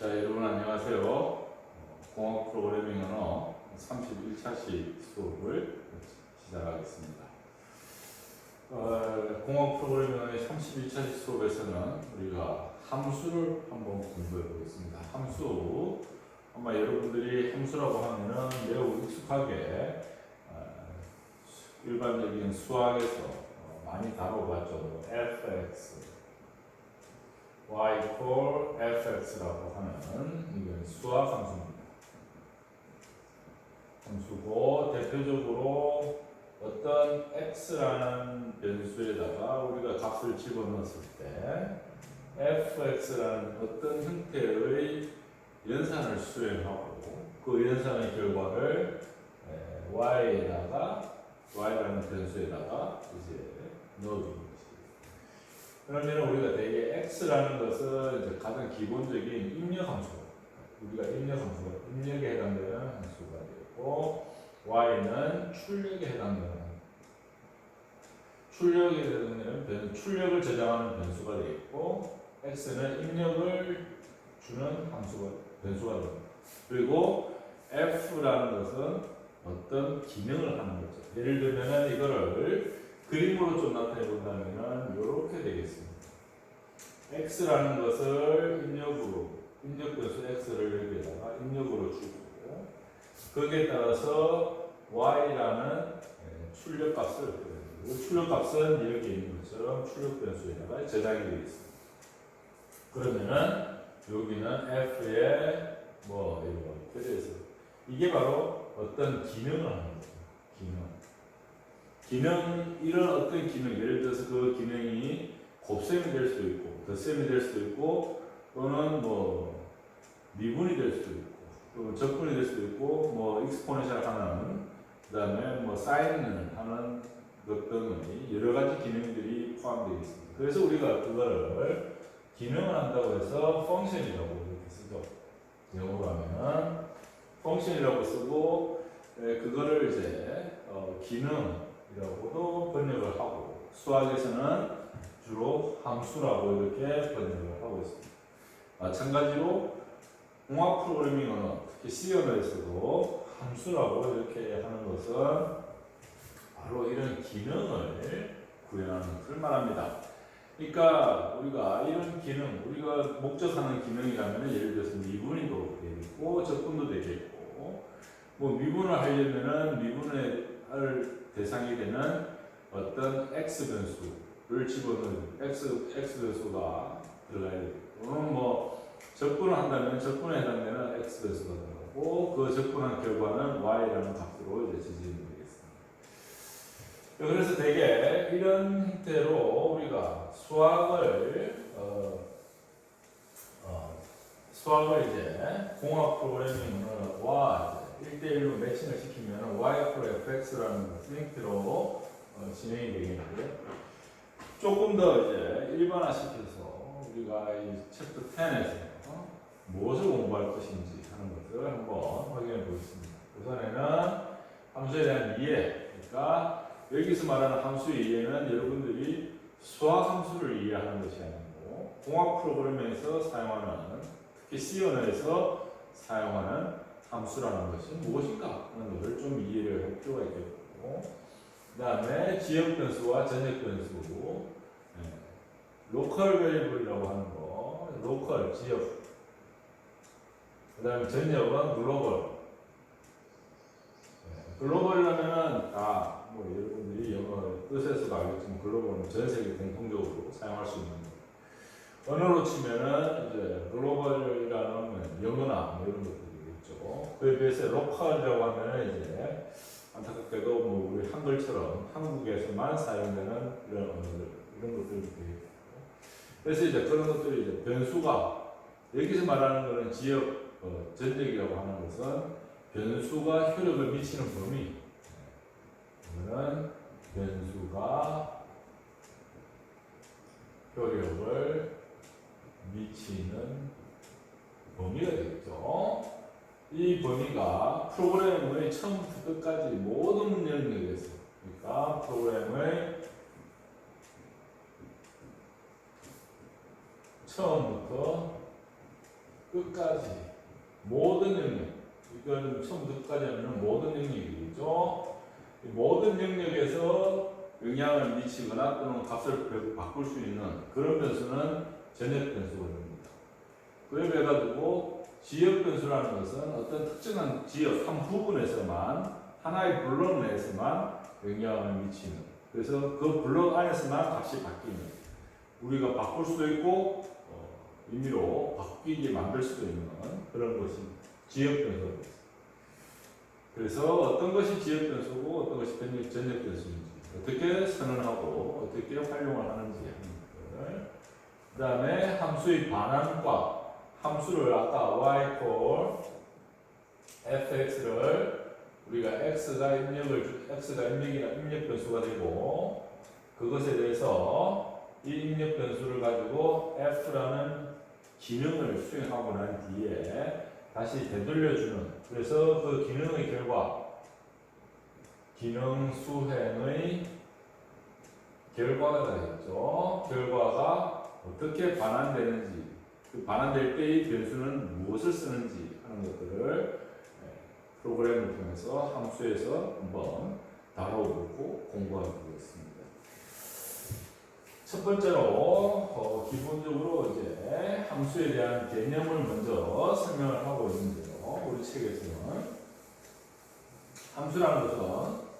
자, 여러분 안녕하세요. 공학 프로그래밍 언어 31차시 수업을 시작하겠습니다. 어, 공학 프로그래밍 언어의 31차시 수업에서는 우리가 함수를 한번 공부해 보겠습니다. 함수. 아마 여러분들이 함수라고 하면은 매우 익숙하게 어, 일반적인 수학에서 어, 많이 다뤄봤죠. fx, y equal fx라고 하는 이건 수학 함수입니다. 함수고 대표적으로 어떤 x라는 변수에다가 우리가 값을 집어넣었을 때 fx라는 어떤 형태의 연산을 수행하고 그 연산의 결과를 에, y에다가 y라는 변수에다가 이제 것이 그러면 우리가 대개 x라는 것은 이제 가장 기본적인 입력 함수 우리가 입력 함수가 입력에 해당되는 함수가 되고 y는 출력에 해당되는 출력에 해당되는 변, 출력을 저장하는 변수가 되겠고 x는 입력을 주는 함수가 변수가 됩니다. 그리고 f라는 것은 어떤 기능을 하는 거죠. 예를 들면은 이거를 그림으로 좀 나타내 본다면은 이렇게 되겠습니다. x라는 것을 입력으로 입력 변수 x를 여기에다가 입력으로 주고 거기에 따라서 y라는 예, 출력 값을 이 출력 값은 여기 있는 것처럼 출력 변수에다가 저장이 되겠습니다. 그러면은 여기는 f의 뭐 이거 그래서 이게 바로 어떤 기능을 하는 거죠. 기능. 기능 이런 어떤 기능 예를 들어서 그 기능이 곱셈이 될 수도 있고 덧셈이 될 수도 있고 또는 뭐 미분이 될 수도 있고 또 적분이 될 수도 있고 뭐 익스포네셜 하는 그다음에 뭐 사인을 하는 것 등의 여러 가지 기능들이 포함되어 있습니다. 그래서 우리가 그거를 기능을 한다고 해서 펑션이라고 이렇게 쓰죠. 영어로 하면 펑션이라고 쓰고 에, 그거를 이제 어, 기능 이라고도 번역을 하고 수학에서는 주로 함수라고 이렇게 번역을 하고 있습니다. 마찬가지로 공학 프로그래밍 언어, 특히 C 언어에서도 함수라고 이렇게 하는 것은 바로 이런 기능을 구현하는 것을 말합니다. 그러니까 우리가 이런 기능, 우리가 목적하는 기능이라면 예를 들어서 미분이도 되겠고 적분도 되겠고 뭐 미분을 하려면은 미분 을할 대상이 되는 어떤 x 변수를 집어넣는 x x 변수가 들어가야 되고 또는 뭐 적분을 한다면 적분에 해당되는 x 변수가 들어가고 그 적분한 결과는 y라는 값으로 이제 지지는 되겠습니다. 그래서 대개 이런 형태로 우리가 수학을 어, 어, 수학을 이제 공학 프로그래밍과 1대1로 매칭을 시키면 y 앞으로 fx라는 형태로 어, 진행이 되겠는데 조금 더 이제 일반화시켜서 우리가 이 챕터 10에서 어, 무엇을 공부할 것인지 하는 것을 한번 확인해 보겠습니다. 우선에는 함수에 대한 이해, 그러니까 여기서 말하는 함수의 이해는 여러분들이 수학 함수를 이해하는 것이 아니고 공학 프로그램에서 사용하는 특히 C 언어에서 사용하는 함수라는 것이 무엇인가 하는 것을 좀 이해를 할 필요가 있겠고 그 다음에 지역 변수와 전역 변수. 네. 로컬 베리블이라고 하는 거 로컬 지역. 그 다음에 전역은 글로벌. 네. 글로벌이라면은 다뭐 여러분들이 영어 뜻에서도 알겠지만 글로벌은 전 세계 공통적으로 사용할 수 있는 거. 언어로 치면은 이제 글로벌이라는 영어나 뭐 이런 것들 그에 비해서 로컬이라고 하면은 이제 안타깝게도 뭐 우리 한글처럼 한국에서만 사용되는 이런 언어들 이런 것들이 되겠고 그래서 이제 그런 것들이 이제 변수가 여기서 말하는 거는 지역 어, 전역이라고 하는 것은 변수가 효력을 미치는 범위 이거는 변수가 효력을 미치는 범위가 되겠죠. 이 범위가 프로그램의 처음부터 끝까지 모든 내겠어요. 그러니까 프로그램의 처음부터 끝까지 모든 영역 이건 처음부터 끝까지 하면 모든 영역이죠. 이 모든 영역에서 영향을 미치거나 또는 값을 바꿀 수 있는 그런 변수는 전역 변수가 됩니다. 그에 비해 가지고 지역 변수라는 것은 어떤 특정한 지역 한 부분에서만 하나의 블록 내에서만 영향을 미치는 그래서 그 블록 안에서만 값이 바뀌는 우리가 바꿀 수도 있고 어, 임의로 바뀌게 만들 수도 있는 그런 것이 지역 변수입니다. 그래서 어떤 것이 지역 변수고 어떤 것이 전역, 전역 변수인지 어떻게 선언하고 어떻게 활용을 하는지 하는 것들 그 다음에 함수의 반환과 함수를 아까 y 콜 fx를 우리가 x가 입력을 주- x가 입력이나 입력 변수가 되고 그것에 대해서 이 입력 변수를 가지고 f라는 기능을 수행하고 난 뒤에 다시 되돌려주는 그래서 그 기능의 결과 기능 수행의 결과가 되겠죠. 결과가 어떻게 반환되는지 그 반환될 때의 변수는 무엇을 쓰는지 하는 것들을 예, 프로그램을 통해서 함수에서 한번 다뤄보고 공부하고 있습니다. 첫 번째로 어, 기본적으로 이제 함수에 대한 개념을 먼저 설명을 하고 있는데요. 우리 책에서는 함수라는 것은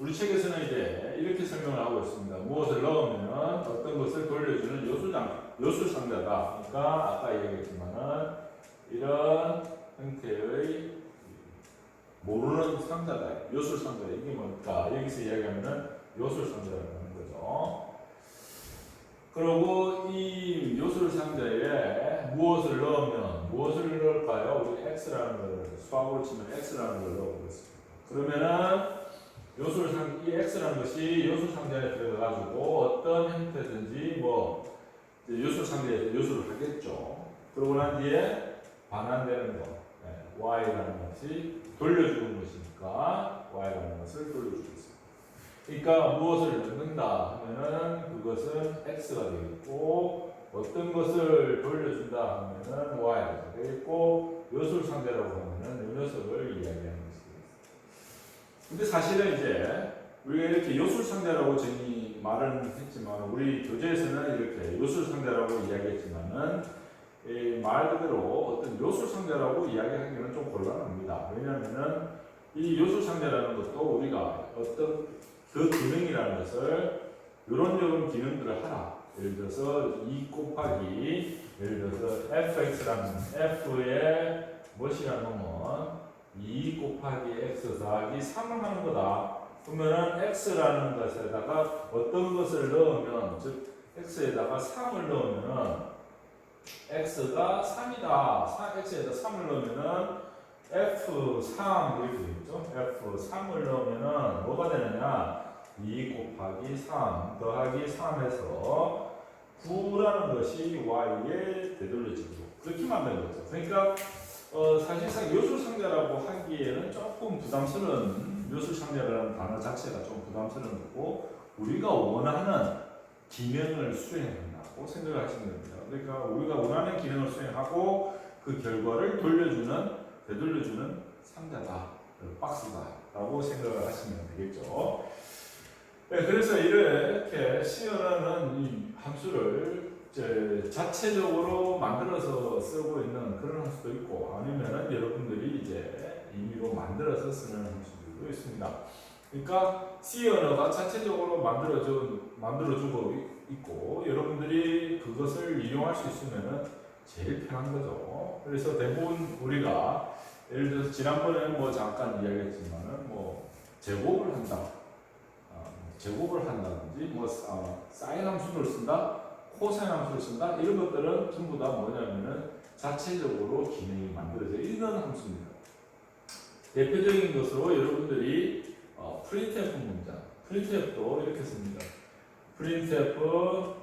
우리 책에서는 이제 이렇게 설명을 하고 있습니다. 무엇을 넣으면 어떤 것을 돌려주는 요수장, 요수상자다. 그러니까 아까 얘기했지만은 이런 형태의 모르는 상자다. 요술상자. 이게 뭘까? 여기서 이야기하면은 요술상자라고 하는 거죠. 그리고 이 요술상자에 무엇을 넣으면 무엇을 넣을까요? 우리 x라는 걸 수학으로 치면 x라는 걸 넣어보겠습니다. 그러면은 요술상 이 x라는 것이 요술 상자에 들어가가지고 어떤 형태든지 뭐 이제 요술 상자에서 요술을 하겠죠. 그러고 난 뒤에 반환되는 거 네, y라는 것이 돌려주는 것이니까 y라는 것을 돌려주겠습니다. 그러니까 무엇을 넣는다 하면은 그것은 x가 되겠고 어떤 것을 돌려준다 하면은 y가 되겠고 요술 상자라고 하면은 요 녀석을 것이겠습니다. 근데 사실은 이제 우리가 이렇게 요술상자라고 정의 말은 했지만 우리 교재에서는 이렇게 요술상자라고 이야기했지만은 이말 그대로 어떤 요술상자라고 이야기하기는 좀 곤란합니다. 왜냐하면은 이 요술상자라는 것도 우리가 어떤 그 기능이라는 것을 이런 이런 기능들을 하라. 예를 들어서 2 곱하기 예를 들어서 fx라는 f의 무엇이라는 놈은 2 곱하기 x 더하기 3을 하는 거다. 그러면은 x라는 것에다가 어떤 것을 넣으면 즉 x에다가 3을 넣으면은 x가 3이다. x에다 3을 넣으면은 f3 이렇게 되겠죠. f3을 넣으면은 뭐가 되느냐? 2 곱하기 3 더하기 3에서 9라는 것이 y에 되돌려지고 그렇게 만드는 거죠. 그러니까 어, 사실상 요술상자라고 하기에는 조금 부담스러운 요술상자라는 단어 자체가 좀 부담스러운 거고 우리가 원하는 기능을 수행한다고 생각을 하시면 됩니다. 그러니까 우리가 원하는 기능을 수행하고 그 결과를 돌려주는 되돌려주는 상자다, 그 박스다라고 생각을 하시면 되겠죠. 네, 그래서 이렇게 시연하는 이 함수를 자체적으로 만들어서 쓰고 있는 그런 함수도 있고 아니면은 여러분들이 이제 임의로 만들어서 쓰는 함수들도 있습니다. 그러니까 C 언어가 자체적으로 만들어져 만들어주고 있고 여러분들이 그것을 이용할 수 있으면은 제일 편한 거죠. 그래서 대부분 우리가 예를 들어서 지난번에는 뭐 잠깐 이야기했지만은 뭐 제곱을 한다, 어, 제곱을 한다든지 뭐 어, 사인 함수를 쓴다, 코사인 함수를 쓴다 이런 것들은 전부 다 뭐냐면은 자체적으로 기능이 만들어져 있는 함수입니다. 대표적인 것으로 여러분들이 어, 프린트F 문장, 프린트F도 이렇게 씁니다. 프린트F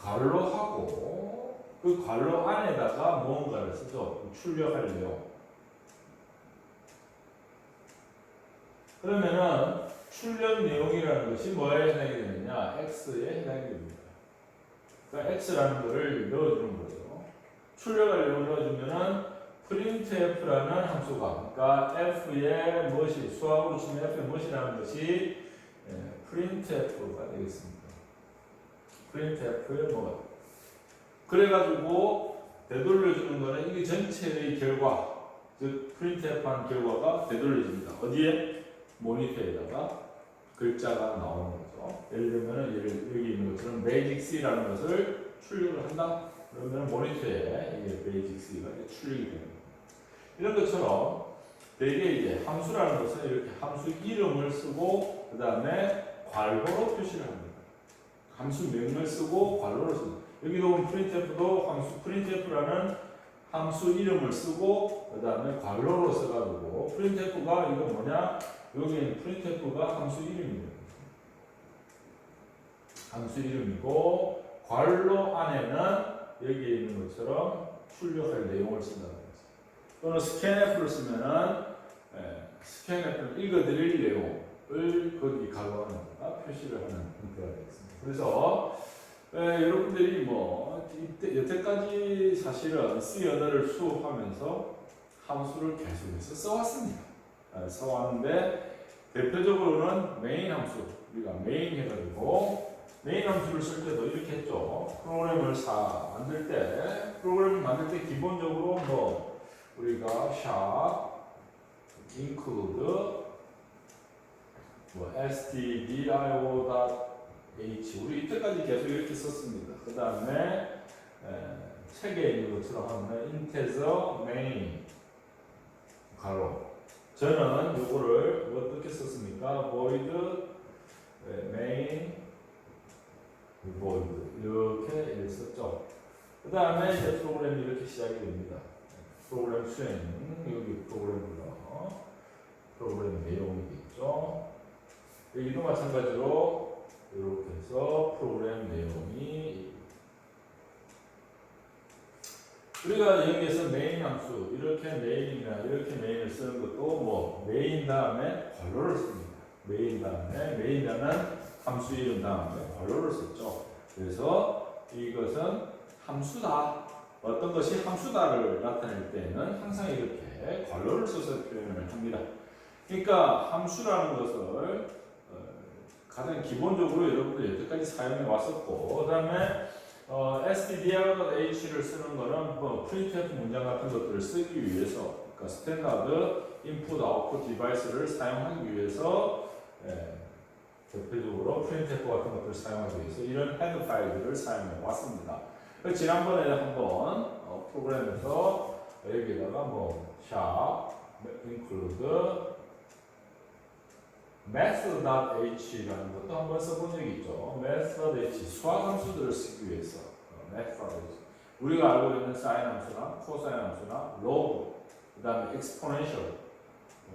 괄호하고 그 괄호 안에다가 무언가를 쓰죠. 내용. 그러면은 출력 내용이라는 것이 뭐에 해당이 되느냐? X에 해당이 됩니다. 그러니까 x라는 거를 넣어주는 거예요. 출력을 넣어주면은 printf라는 함수가 그러니까 f의 무엇이 수학으로 치면 f의 무엇이라는 것이 예, printf가 되겠습니다. printf의 뭐가 그래가지고 되돌려주는 거는 이게 전체의 결과 즉 printf한 결과가 되돌려집니다. 어디에 모니터에다가 글자가 나오는 거죠. 예를 들면 예를 여기 있는 것처럼 매직 C라는 것을 출력을 한다. 그러면 모니터에 이게 매직 C가 출력이 되는 거예요. 이런 것처럼 대개 이제 함수라는 것은 이렇게 함수 이름을 쓰고 그 다음에 괄호로 표시를 합니다. 함수 명을 쓰고 괄호를 씁니다. 여기도 보면 printf도 함수 printf라는 함수 이름을 쓰고 그 다음에 괄호로 써가지고 printf가 이거 뭐냐? 여기는 printf가 함수 이름입니다. 함수 이름이고 괄호 안에는 여기에 있는 것처럼 출력할 내용을 쓴다는 거죠. 또는 scanf를 쓰면은 예, scanf는 읽어드릴 내용을 거기 괄호안에다가 표시를 하는 형태가 되겠습니다. 그래서 예, 여러분들이 뭐 이때, 여태까지 사실은 C 언어를 수업하면서 함수를 계속해서 써왔습니다. 예, 써왔는데 대표적으로는 메인 함수 우리가 메인 해가지고 메인 함수를 쓸 때도 이렇게 했죠. 프로그램을 사 만들 때 프로그램을 만들 때 기본적으로 뭐 우리가 샵 include 뭐 stdio.h 우리 이때까지 계속 이렇게 썼습니다. 그 다음에 책에 있는 것처럼 하면 integer main 가로 저는 요거를 어떻게 썼습니까? void 에, main void 이렇게 썼죠. 그 다음에 이제 프로그램이 이렇게 시작이 됩니다. 프로그램 수행 여기 프로그램 불러 프로그램 내용이 있죠. 여기도 마찬가지로 이렇게 해서 프로그램 내용이 우리가 여기에서 메인 함수 이렇게 메인이나 이렇게 메인을 쓰는 것도 뭐 메인 다음에 괄호를 씁니다. 메인 다음에 메인이라는 함수 이름 다음에 괄호를 썼죠. 그래서 이것은 함수다. 어떤 것이 함수다를 나타낼 때는 항상 이렇게 괄호를 써서 표현을 합니다. 그러니까 함수라는 것을 어, 가장 기본적으로 여러분들 여태까지 사용해 왔었고, 그 다음에 어, stdr.h를 쓰는 거는 뭐 printf 문장 같은 것들을 쓰기 위해서, 그러니까 스탠다드 인풋 아웃풋 디바이스를 사용하기 위해서 예, 대표적으로 printf 같은 것들을 사용하기 위해서 이런 헤드 파일들을 사용해 왔습니다. 지난번에 한번 어, 프로그램에서 여기다가 뭐 샵, include math.h라는 것도 한번 써본 적이 있죠. math.h 수학 함수들을 쓰기 위해서 어, math.h 우리가 알고 있는 사인 함수나 코사인 함수나 로그 그다음에 exponential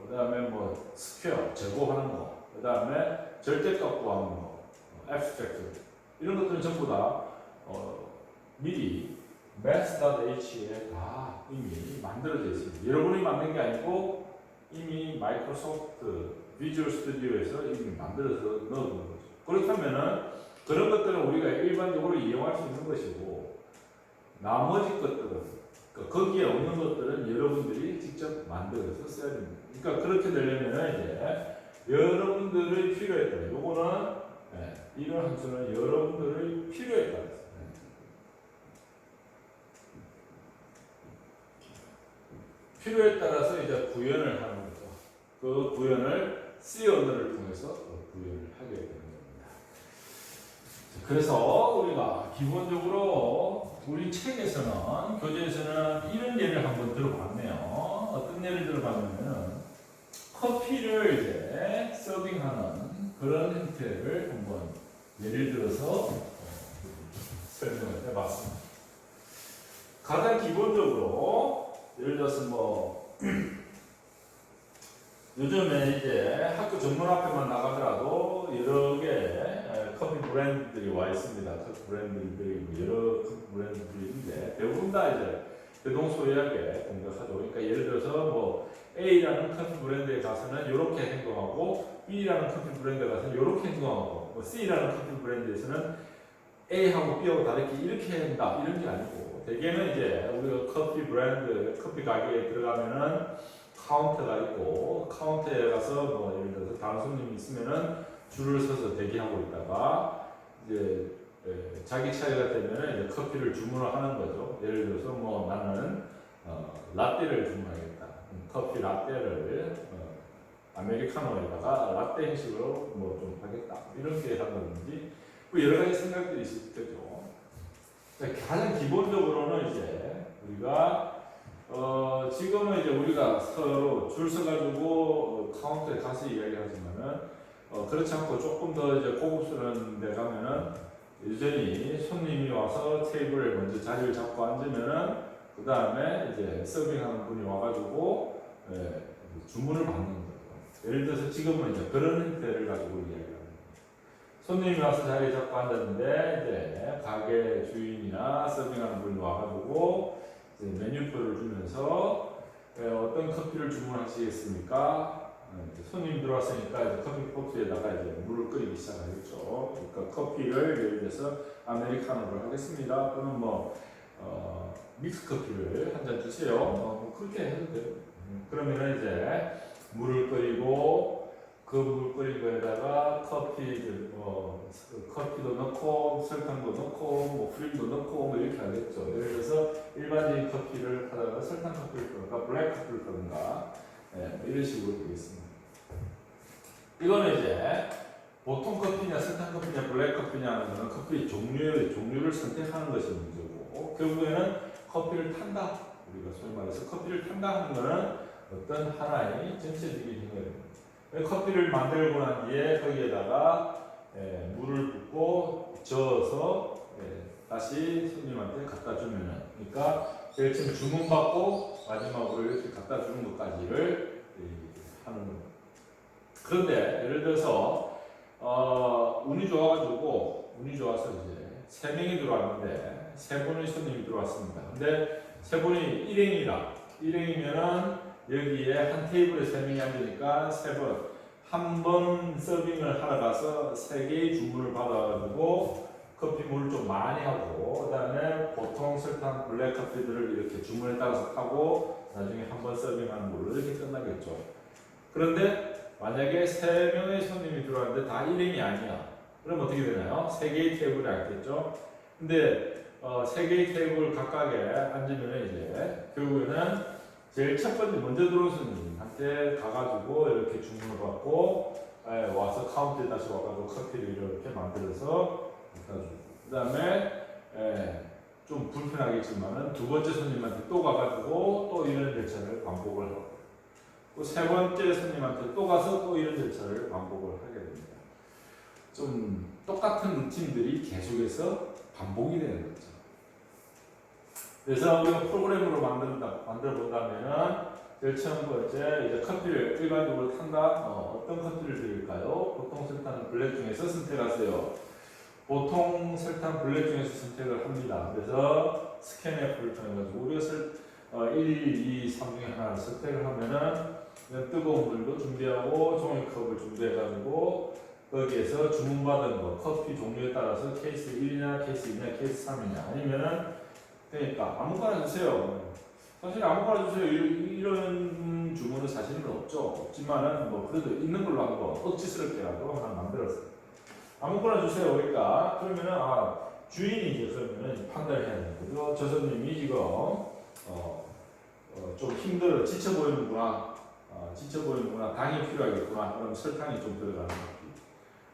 그다음에 뭐 스퀘어 제곱하는 거 그다음에 절대값 구하는 거 어, abstract 이런 것들은 전부 다 어, 미리 math.h에 다 이미 만들어져 있습니다. 여러분이 만든 게 아니고 이미 마이크로소프트 비주얼 스튜디오에서 이미 만들어서 넣어둔 거죠. 그렇다면은 그런 것들은 우리가 일반적으로 이용할 수 있는 것이고 나머지 것들은 그 거기에 없는 것들은 여러분들이 직접 만들어서 써야 됩니다. 그러니까 그렇게 되려면은 이제 여러분들의 필요에 따라 요거는 예, 이런 함수는 여러분들의 필요에 따라서 필요에 따라서 이제 구현을 하는 거죠. 그 구현을 C 언어를 통해서 그 구현을 하게 되는 겁니다. 자, 그래서 우리가 기본적으로 우리 책에서는 교재에서는 이런 예를 한번 들어봤네요. 어떤 예를 들어봤냐면은 커피를 이제 서빙하는 그런 형태를 한번 예를 들어서 어, 설명을 해봤습니다. 가장 기본적으로 예를 들어서 뭐 요즘에 이제 학교 정문 앞에만 나가더라도 여러 개 에, 커피 브랜드들이 와 있습니다. 커피 브랜드들이 뭐 여러 커피 브랜드들이 있는데 대부분 다 이제 대동소이하게 공격하죠. 그러니까 예를 들어서 뭐 A라는 커피 브랜드에 가서는 이렇게 행동하고 B라는 커피 브랜드에 가서는 이렇게 행동하고 뭐 C라는 커피 브랜드에서는 A하고 B하고 다르게 이렇게 한다 이런 게 아니고 대개는 이제 우리가 커피 브랜드 커피 가게에 들어가면은 카운터가 있고 카운터에 가서 뭐 예를 들어서 다른 손님이 있으면은 줄을 서서 대기하고 있다가 이제 에, 자기 차례가 되면은 이제 커피를 주문을 하는 거죠. 예를 들어서 뭐 나는 어, 라떼를 주문하겠다. 음, 커피 라떼를 어, 아메리카노에다가 라떼 형식으로 뭐 좀 하겠다. 이런 게 한다든지 뭐 여러 가지 생각들이 있을 거죠. 자, 가장 기본적으로는 이제 우리가 어, 지금은 이제 우리가 서로 줄 서가지고 어, 카운터에 가서 이야기하지만은 어, 그렇지 않고 조금 더 이제 고급스러운 데 가면은 여전히 손님이 와서 테이블에 먼저 자리를 잡고 앉으면은 그 다음에 이제 서빙하는 분이 와가지고 예, 주문을 받는 거죠. 예를 들어서 지금은 이제 그런 형태를 가지고 이야기합니다. 손님이 와서 자리에 잡고 앉았는데 이제 가게 주인이나 서빙하는 분이 와가지고 이제 메뉴표를 주면서 예, 어떤 커피를 주문하시겠습니까? 어, 이제 손님 들어왔으니까 이제 커피 포트에다가 이제 물을 끓이기 시작하겠죠. 그러니까 커피를 예를 들어서 아메리카노를 하겠습니다. 또는 뭐 어, 믹스 커피를 한 잔 주세요. 어, 뭐 그렇게 해도 돼요. 음, 그러면은 이제 물을 끓이고 그 물 끓인 거에다가 커피 뭐 커피도 넣고 설탕도 넣고 뭐 크림도 넣고 뭐 이렇게 하겠죠. 예를 들어서 일반적인 커피를 하다가 설탕 커피를 하다가 블랙 커피를 하든가 예, 뭐 이런 식으로 되겠습니다. 이거는 이제 보통 커피냐 설탕 커피냐 블랙 커피냐 하는 커피 종류의 종류를 선택하는 것이 문제고 결국에는 커피를 탄다 우리가 소위 말해서 커피를 탄다 하는 거는 어떤 하나의 전체적인 행위 커피를 만들고 난 뒤에 거기에다가 예, 물을 붓고 저어서 예, 다시 손님한테 갖다 주면은 그러니까 제일 처음 주문 받고 마지막으로 이렇게 갖다 주는 것까지를 이, 하는 겁니다. 그런데 예를 들어서 어, 운이 좋아가지고 운이 좋아서 이제 세 명이 들어왔는데 세 분의 손님이 들어왔습니다. 근데 세 분이 일행이라 일행이면은 여기에 한 테이블에 세 명이 앉으니까 세 번 한 번 서빙을 하러 가서 세 개의 주문을 받아가지고 커피 물을 좀 많이 하고 그다음에 보통 설탕 블랙 커피들을 이렇게 주문에 따라서 타고 나중에 한 번 서빙하는 걸로 이렇게 끝나겠죠. 그런데 만약에 세 명의 손님이 들어왔는데 다 일행이 아니야. 그럼 어떻게 되나요? 세 개의 테이블에 앉겠죠. 근데 어, 세 개의 테이블 각각에 앉으면 이제 결국에는 제일 첫 번째 먼저 들어온 손님한테 가가지고 이렇게 주문을 받고 에, 와서 카운트에 다시 와가지고 커피를 이렇게 만들어서 갖다 주고 그 다음에 좀 불편하겠지만은 두 번째 손님한테 또 가가지고 또 이런 절차를 반복을 하고 또 세 번째 손님한테 또 가서 또 이런 절차를 반복을 하게 됩니다. 좀 똑같은 루틴들이 계속해서 반복이 되는 거죠. 그래서 우리가 프로그램으로 만든다, 만들어 본다면은 제일 처음 번째 이제 커피를 일반적으로 탄다. 어, 떤 커피를 드릴까요? 보통 설탕 블랙 중에서 선택하세요. 보통 설탕 블랙 중에서 선택을 합니다. 그래서 스캔 F를 통해 가지고 우리가 설, 어, 1, 2, 3 중에 하나를 선택을 하면은 뜨거운 물도 준비하고 종이컵을 준비해 가지고 거기에서 주문받은 거 커피 종류에 따라서 케이스 1이냐 케이스 2냐 케이스 3이냐 아니면은 그러니까 아무거나 주세요. 사실 아무거나 주세요. 이- 이런 주문은 사실은 없죠. 없지만은 뭐 그래도 있는 걸로 한번 억지스럽게라도 하나 만들었어요. 아무거나 주세요. 그러니까 그러면은 아 주인이 이제 그러면은 판단을 해야 되는 거죠. 저 손님이 지금 어, 어, 좀 힘들어 지쳐 보이는구나. 어, 지쳐 보이는구나. 당이 필요하겠구나. 그럼 설탕이 좀 들어가는 거.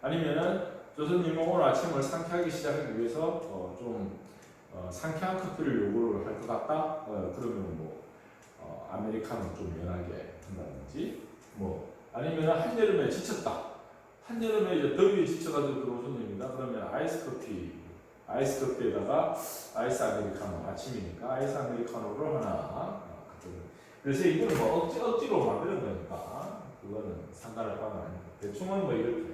아니면은 저 손님은 오늘 아침을 상쾌하게 시작하기 위해서 어, 좀 어, 상쾌한 커피를 요구를 할 것 같다. 어, 그러면 뭐 어, 아메리카노 좀 연하게 한다든지 뭐 아니면 한여름에 지쳤다. 한여름에 이제 더위에 지쳐가지고 들어온 손님이다. 그러면 아이스 커피, 아이스 커피에다가 아이스 아메리카노 아침이니까 아이스 아메리카노를 하나. 어, 그래서 이거는 뭐 억지 억지로 만드는 거니까 그거는 상관할 바는 아니고 대충은 뭐 이렇게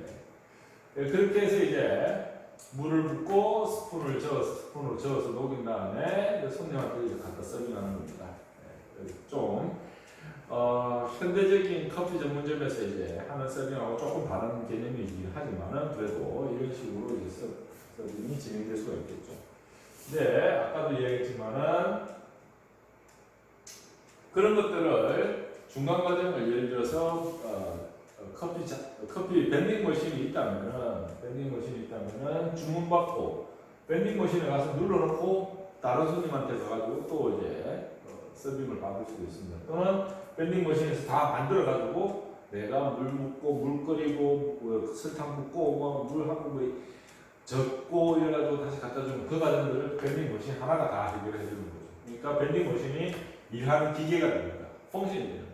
예, 그렇게 해서 이제 물을 붓고 스푼을 저어서 스푼으로 저어서 녹인 다음에 손님한테 이제 갖다 서빙하는 겁니다. 예, 좀 어, 현대적인 커피 전문점에서 이제 하는 서빙하고 조금 다른 개념이긴 하지만은 그래도 이런 식으로 이제 서, 서빙이 진행될 수가 있겠죠. 네, 아까도 이야기했지만은 그런 것들을 중간 과정을 예를 들어서 어, 어, 커피 자, 커피 밴딩 머신이 있다면은 밴딩 머신이 있다면은 주문 받고 밴딩 머신에 가서 눌러놓고 다른 손님한테 가가지고 또 이제 어, 서빙을 받을 수도 있습니다. 또는 밴딩 머신에서 다 만들어 가지고 내가 물 붓고 물 끓이고 뭐 설탕 붓고 뭐 물하고 뭐 적고 이래가지고 다시 갖다 주는 그 과정들을 밴딩 머신 하나가 다 해결해 주는 거죠. 그러니까 밴딩 머신이 일하는 기계가 됩니다. 펑션이 되는 거죠.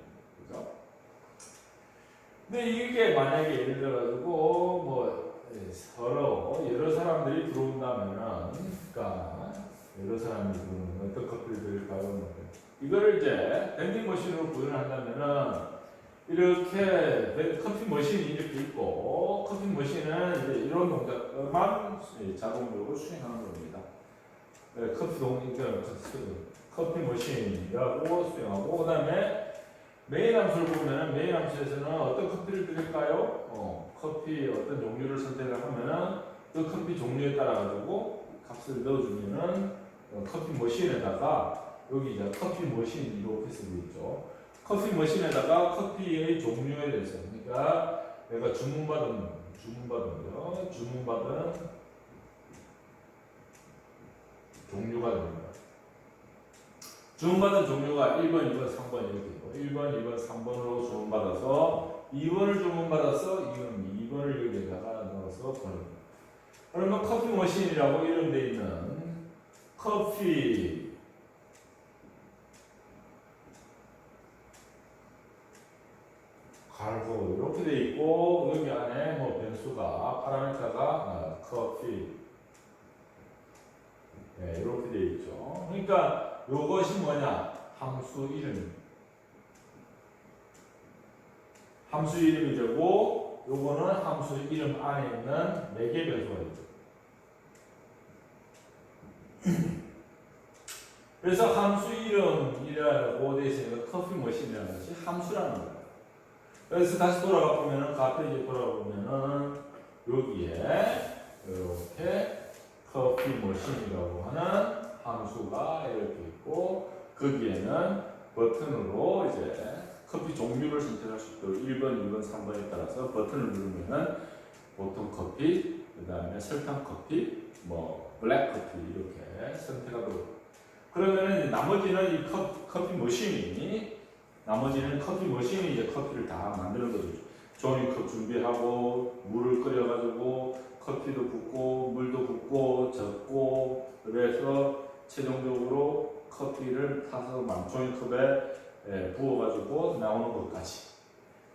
그죠? 근데 이게 만약에 예를 들어가지고 뭐 예, 서로 여러 사람들이 들어온다면은 그러니까 여러 사람이 들어오는 어떤 커플들이 가요 이거를 이제 밴딩 머신으로 구현을 한다면은 이렇게 밴- 커피 머신이 이렇게 있고 커피 머신은 이런 동작만 자동적으로 수행하는 겁니다. 네, 커피 동 그러니까 커피 머신이라고 수행하고 그다음에 메인 함수를 보면 메인 함수에서는 어떤 커피를 드릴까요? 어, 커피 어떤 종류를 선택을 하면은 그 커피 종류에 따라 가지고 값을 넣어주면은 어, 커피 머신에다가 여기 이제 커피 머신 이렇게 쓰고 있죠. 커피 머신에다가 커피의 종류에 대해서 그러니까 내가 주문받은 주문받은 거 주문받은 종류가 됩니다. 주문받은 종류가 1번, 2번, 3번 이렇게 있고 1번, 2번, 3번으로 주문받아서 2번을 주문받아서 2번, 2번을 여기다가 넣어서 보냅니다. 그러면 커피 머신이라고 이름되어 있는 커피. 갈고 이렇게 돼 있고 여기 안에 뭐 변수가 파라미터가 어, 커피. 네, 이렇게 돼 있죠. 그러니까 요것이 뭐냐? 함수 이름 함수 이름이 되고 요거는 함수 이름 안에 있는 네개 변수가 있죠. 그래서 함수 이름이라고 되어 있으니까 커피 머신이라는 것이 함수라는 거예요. 그래서 다시 돌아가 보면은 이제 돌아가 보면은 여기에 이렇게 커피 머신이라고 하는 함수가 이렇게 있고 거기에는 버튼으로 이제 커피 종류를 선택할 수 있도록 1번, 2번, 3번에 따라서 버튼을 누르면은 보통 커피, 그 다음에 설탕 커피, 뭐 블랙 커피 이렇게 선택하도록. 그러면은 나머지는 이 커피, 커피 머신이 나머지는 커피 머신이 이제 커피를 다 만드는 거죠. 종이컵 준비하고 물을 끓여가지고 커피도 붓고 물도 붓고 적고 그래서 최종적으로 커피를 타서 만 종이컵에 예, 부어가지고 나오는 것까지.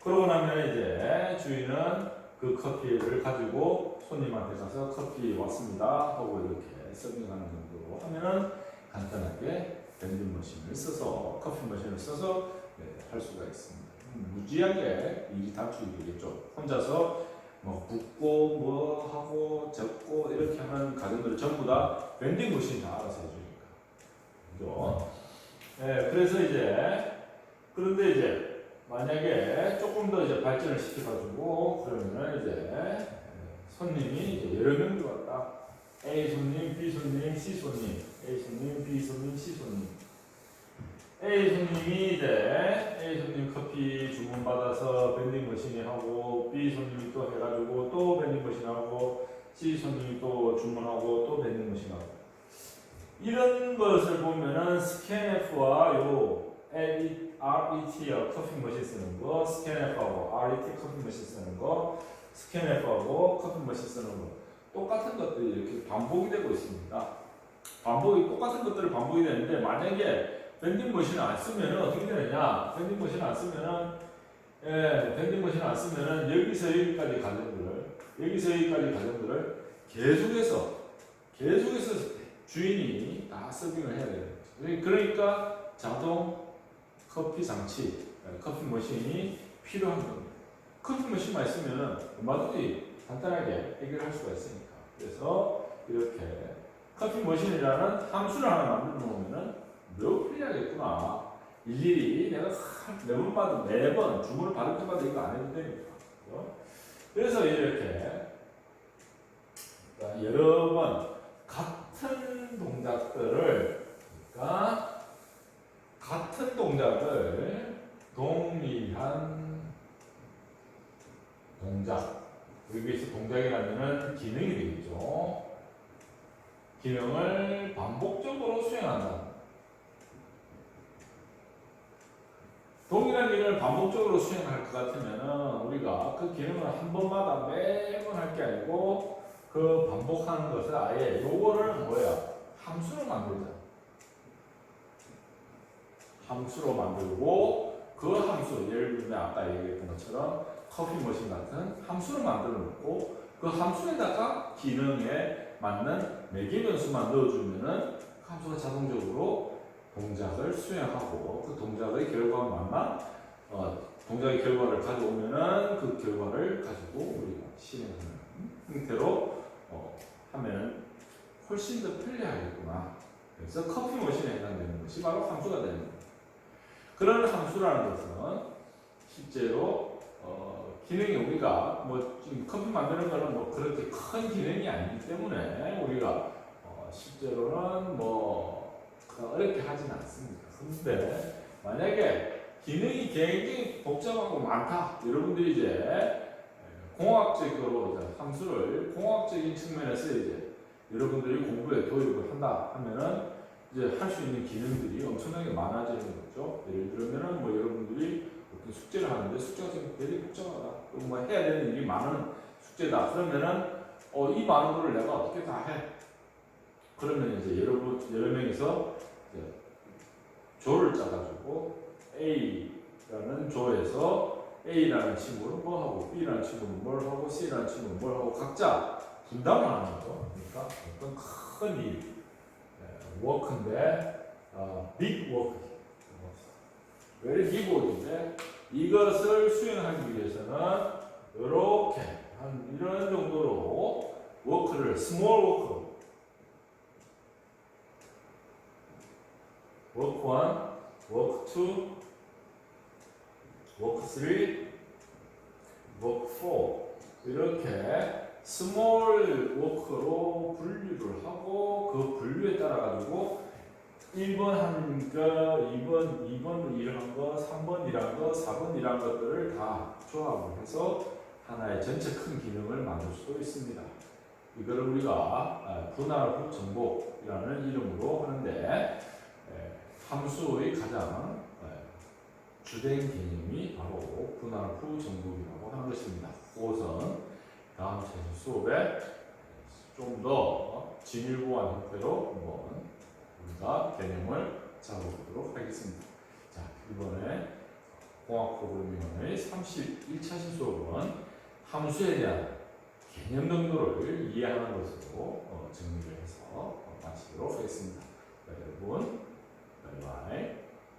그러고 나면 이제 주인은 그 커피를 가지고 손님한테 가서 커피 왔습니다 하고 이렇게 서빙하는 정도로 하면은 간단하게 밴딩 머신을 써서 커피 머신을 써서 네, 할 수가 있습니다. 음, 무지하게 일이 단축이 되겠죠. 혼자서 뭐 붓고 뭐 하고 적고 이렇게 하는 과정들을 전부 다 밴딩 머신이 다 알아서 해주니까. 그죠? 네, 그래서 이제 그런데 이제 만약에 조금 더 이제 발전을 시켜가지고 그러면은 이제 손님이 이제 여러 명 들어왔다. A 손님, B 손님, C 손님, A 손님, B 손님, C 손님. A 손님이 이제 A 손님 커피 주문 받아서 밴딩 머신이 하고 B 손님이 또 해가지고 또 밴딩 머신 하고 C 손님이 또 주문하고 또 밴딩 머신 하고 이런 것을 보면은 스캔F와 요 RET 커피 머신 쓰는 거 스캔F하고 RET 커피 머신 쓰는 거 스캔F하고 커피 머신 쓰는 거 똑같은 것들이 이렇게 반복이 되고 있습니다. 반복이 똑같은 것들을 반복이 되는데 만약에 밴딩 머신을 안 쓰면은 어떻게 되느냐? 밴딩 머신을 안 쓰면은 예, 밴딩 머신을 안 쓰면은 여기서 여기까지 과정들을 여기서 여기까지 과정들을 계속해서 계속해서 주인이 다 서빙을 해야 돼요. 그러니까 자동 커피 장치, 예, 커피 머신이 필요한 겁니다. 커피 머신만 있으면은 얼마든지 간단하게 해결할 수가 있으니까. 그래서 이렇게 커피 머신이라는 함수를 하나 만들어 놓으면은 매우 편리하겠구나. 일일이 내가 매번 받은 매번 주문을 받을 때마다 이거 안 해도. 그죠? 그래서 이렇게 여러 번 같은 동작들을 그러니까 같은 동작을 동일한 동작 여기에서 동작이라면은 기능이 되겠죠. 기능을 반복적으로 수행한다. 동일한 기능을 반복적으로 수행할 것 같으면은 우리가 그 기능을 한 번마다 매번 할 게 아니고 그 반복하는 것을 아예 요거를 뭐야 함수로 만들자. 함수로 만들고 그 함수 예를 들면 아까 얘기했던 것처럼 커피 머신 같은 함수를 만들어 놓고 그 함수에다가 기능에 맞는 매개 변수만 넣어주면은 그 함수가 자동적으로 동작을 수행하고 그 동작의 맞나 어, 동작의 결과를 가져오면은 그 결과를 가지고 우리가 실행하는 형태로 어, 하면 훨씬 더 편리하겠구나. 그래서 커피 머신에 해당되는 것이 바로 함수가 되는 거예요. 그런 함수라는 것은 실제로 어, 기능이 우리가 뭐 지금 커피 만드는 거는 뭐 그렇게 큰 기능이 아니기 때문에 우리가 어, 실제로는 뭐 어렵게 하진 않습니다. 근데 만약에 기능이 굉장히 복잡하고 많다. 여러분들이 이제 공학적으로 이제 함수를 공학적인 측면에서 이제 여러분들이 공부에 도입을 한다 하면은 이제 할 수 있는 기능들이 엄청나게 많아지는 거죠. 예를 들면은 뭐 여러분들이 어떤 숙제를 하는데 숙제가 지금 되게 복잡하다. 그리고 뭐 해야 되는 일이 많은 숙제다. 그러면은 어, 이 많은 거를 내가 어떻게 다 해? 그러면 이제 여러 분 여러 명이서 이제 조를 짜가지고 A라는 조에서 A라는 친구는 뭐 하고 B라는 친구는 뭘 하고 C라는 친구는 뭘 하고 각자 분담을 하는 거죠. 그러니까 어떤 큰 일, 예, 워크인데 어, 빅 워크, very big work인데 이것을 수행하기 위해서는 이렇게 한 이런 정도로 워크를 스몰 워크 워크 1, 워크 2, 워크 3, 워크 4 이렇게 스몰 워크로 분류를 하고 그 분류에 따라 가지고 1번 한 거, 2번, 2번 일한 거, 3번 일한 거, 4번 일한 것들을 다 조합을 해서 하나의 전체 큰 기능을 만들 수도 있습니다. 이거를 우리가 아, 분할후 정복이라는 이름으로 하는데 에, 함수의 가장 에, 주된 개념이 바로 분할 후 정복이라고 하는 것입니다. 그것은 다음 세수 수업에 좀 더 진일보한 형태로 한번 우리가 개념을 잡아보도록 하겠습니다. 자, 이번에 공학 프로그래밍의 31차시 수업은 함수에 대한 개념 정도를 이해하는 것으로 어, 정리를 해서 어, 마치도록 하겠습니다. 자, 여러분, 바이바이.